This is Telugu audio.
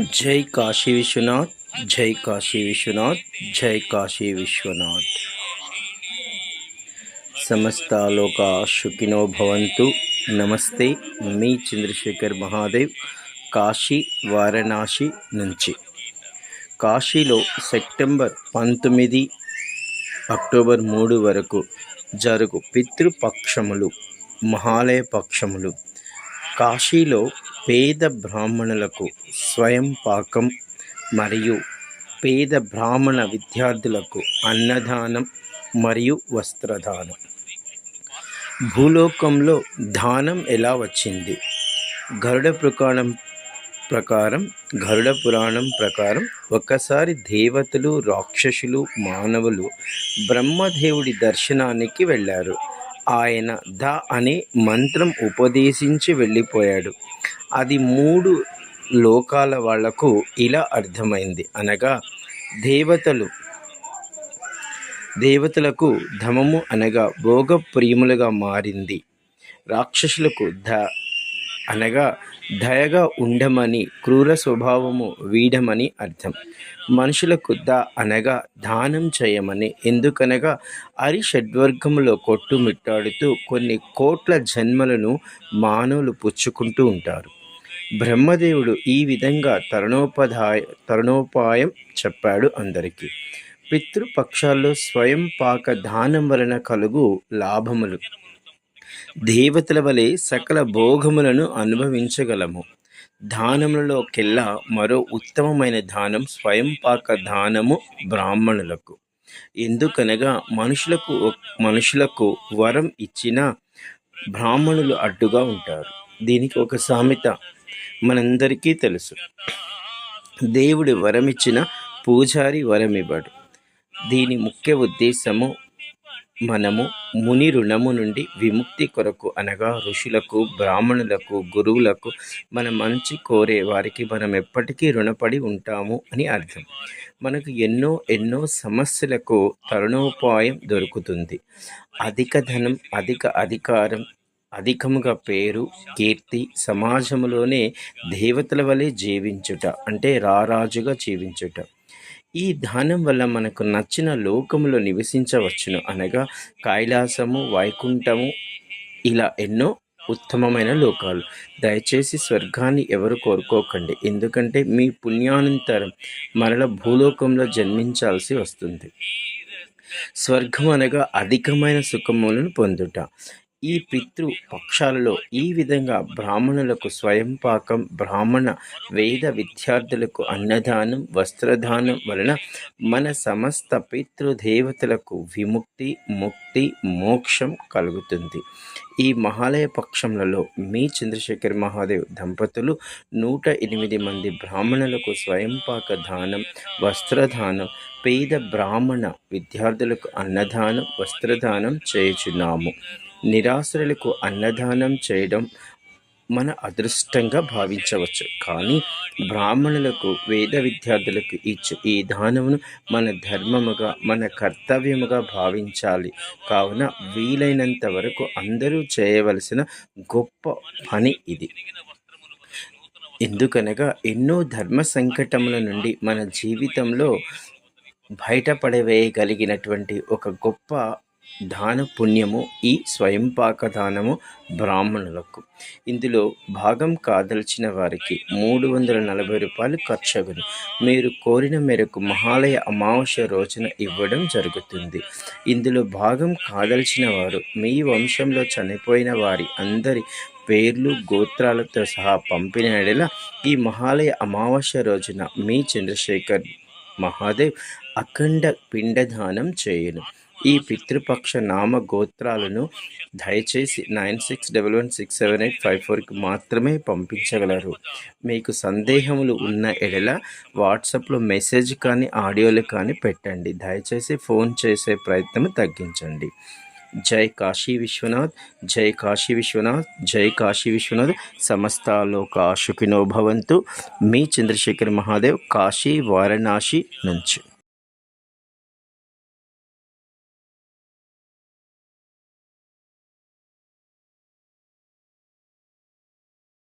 జై కాశీ విశ్వనాథ్ జై కాశీ విశ్వనాథ్ జై కాశీ విశ్వనాథ్. సమస్త లోక శుకినో భవంతు. నమస్తే మీ చంద్రశేఖర్ మహాదేవ్ కాశీ వారణాసి నుంచి. కాశీలో సెప్టెంబర్ పంతొమ్మిది అక్టోబర్ మూడు వరకు జరుగు పితృపక్షములు మహాలయ పక్షములు. కాశీలో పేద బ్రాహ్మణులకు స్వయం పాకం మరియు పేద బ్రాహ్మణ విద్యార్థులకు అన్నదానం మరియు వస్త్రదానం. భూలోకంలో దానం ఎలా వచ్చింది? గరుడ పురాణం ప్రకారం గరుడ పురాణం ప్రకారం ఒకసారి దేవతలు రాక్షసులు మానవులు బ్రహ్మదేవుడి దర్శనానికి వెళ్ళారు. ఆయన ద అనే మంత్రం ఉపదేశించి వెళ్ళిపోయాడు. అది మూడు లోకాల వాళ్ళకు ఇలా అర్థమైంది. అనగా దేవతలు దేవతలకు ధమము అనగా భోగప్రియములుగా మారింది. రాక్షసులకు ధ అనగా దయగా ఉండమని క్రూర స్వభావము వీడమని అర్థం. మనుషులకు ద అనగా దానం చేయమని ఎందుకనగా అరి షడ్వర్గములో కొట్టుమిట్టాడుతూ కొన్ని కోట్ల జన్మలను మానవులు పుచ్చుకుంటూ ఉంటారు. బ్రహ్మదేవుడు ఈ విధంగా తరుణోపాయ తరుణోపాయం చెప్పాడు అందరికీ. పితృపక్షాల్లో స్వయం పాక దానం వలన కలుగు లాభములు. దేవతల వలె సకల భోగములను అనుభవించగలము. దానములలోకెల్లా మరో ఉత్తమమైన దానం స్వయం పాక దానము బ్రాహ్మణులకు. ఎందుకనగా మనుషులకు మనుషులకు వరం ఇచ్చిన బ్రాహ్మణులు అడ్డుగా ఉంటారు. దీనికి ఒక సామెత మనందరికీ తెలుసు. దేవుడు వరమిచ్చిన పూజారి వరమివ్వడు. దీని ముఖ్య ఉద్దేశము మనము ముని రుణము నుండి విముక్తి కొరకు అనగా ఋషులకు బ్రాహ్మణులకు గురువులకు మన మంచి కోరే వారికి మనం ఎప్పటికీ రుణపడి ఉంటాము అని అర్థం. మనకు ఎన్నో ఎన్నో సమస్యలకు తరుణోపాయం దొరుకుతుంది. అధిక ధనం అధిక అధికారం అధికముగా పేరు కీర్తి సమాజంలోనే దేవతల వలె జీవించుట అంటే రారాజుగా జీవించుట. ఈ ధ్యానం వల్ల మనకు నచ్చిన లోకములో నివసించవచ్చును. అనగా కైలాసము వైకుంఠము ఇలా ఎన్నో ఉత్తమమైన లోకాలు. దయచేసి స్వర్గాన్ని ఎవరు కోరుకోకండి. ఎందుకంటే మీ పుణ్యానంతరం మరల భూలోకంలో జన్మించాల్సి వస్తుంది. స్వర్గం అనగా అధికమైన సుఖములను పొందుట. ఈ పితృ పక్షాలలో ఈ విధంగా బ్రాహ్మణులకు స్వయం పాకం బ్రాహ్మణ వేద విద్యార్థులకు అన్నదానం వస్త్రదానం వలన మన సమస్త పితృదేవతలకు విముక్తి ముక్తి మోక్షం కలుగుతుంది. ఈ మహాలయ పక్షములలో మీ చంద్రశేఖర్ మహాదేవ్ దంపతులు నూట ఎనిమిది మంది బ్రాహ్మణులకు స్వయంపాక దానం వస్త్రదానం పేద బ్రాహ్మణ విద్యార్థులకు అన్నదానం వస్త్రదానం చేయుచున్నాము. నిరాశ్రులకు అన్నదానం చేయడం మన అదృష్టంగా భావించవచ్చు. కానీ బ్రాహ్మణులకు వేద విద్యార్థులకు ఇచ్చు ఈ దానమును మన ధర్మముగా మన కర్తవ్యముగా భావించాలి. కావున వీలైనంత వరకు అందరూ చేయవలసిన గొప్ప పని ఇది. ఎందుకనగా ఎన్నో ధర్మ సంకటముల నుండి మన జీవితంలో బయటపడవేయగలిగినటువంటి ఒక గొప్ప దాన పుణ్యము ఈ స్వయంపాక దానము బ్రాహ్మణులకు. ఇందులో భాగం కాదల్చిన వారికి మూడు వందల నలభై రూపాయలు ఖర్చగును. మీరు కోరిన మేరకు మహాలయ అమావాస్య రోజున ఇవ్వడం జరుగుతుంది. ఇందులో భాగం కాదల్చిన వారు మీ వంశంలో చనిపోయిన వారి అందరి పేర్లు గోత్రాలతో సహా పంపిన ఈ మహాలయ అమావాస్య రోజున మీ చంద్రశేఖర్ మహాదేవ్ అఖండ పిండదానం చేయను. ఈ పితృపక్ష నామ గోత్రాలను దయచేసి nine six double one six seven eight five ఫోర్కి మాత్రమే పంపించగలరు. మీకు సందేహములు ఉన్న ఎడల వాట్సాప్లో మెసేజ్ కానీ ఆడియోలు కానీ పెట్టండి. దయచేసి ఫోన్ చేసే ప్రయత్నం తగ్గించండి. జై కాశీ విశ్వనాథ్ జై కాశీ విశ్వనాథ్ జై కాశీ విశ్వనాథ్. సమస్తాలోక సుఖినో భవంతు. మీ చంద్రశేఖర్ మహాదేవ్ కాశీ వారణాసి నుంచి.